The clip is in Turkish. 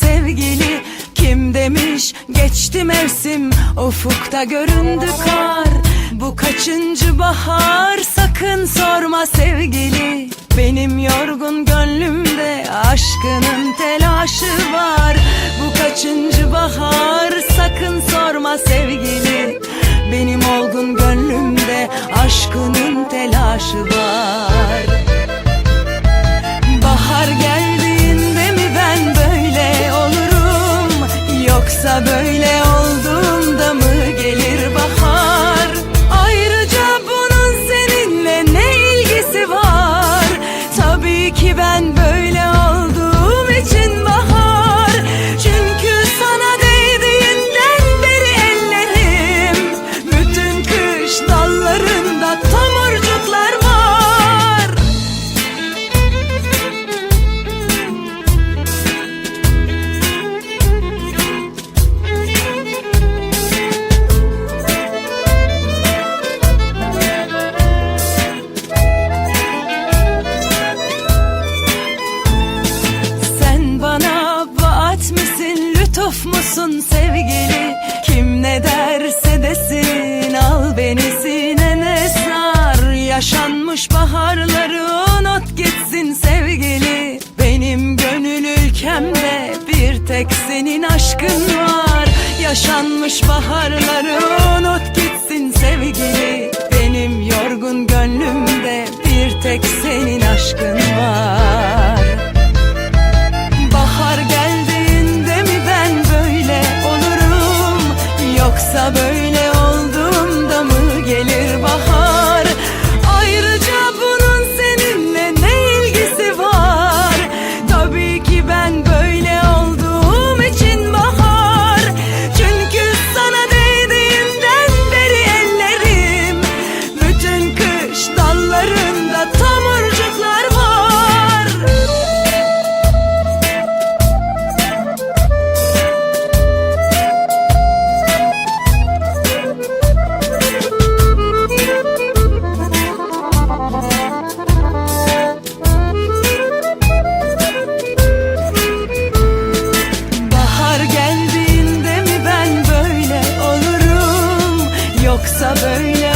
sevgili Kim demiş? Geçti mevsim ufukta göründü kar. Bu kaçıncı bahar? Sakın sorma sevgili. Benim yorgun gönlümde aşkının telaşı var. Bu kaçıncı bahar? Sakın sorma sevgili. Benim olgun gönlümde aşkının telaşı var Yoksa böyle musun sevgili? Kim ne derse desin, al beni sinene sar. Yaşanmış baharları unut gitsin sevgili. Benim gönül ülkemde bir tek senin aşkın var. Yaşanmış baharları unut gitsin sevgili. Benim yorgun gönlümde bir tek senin Aksa böyle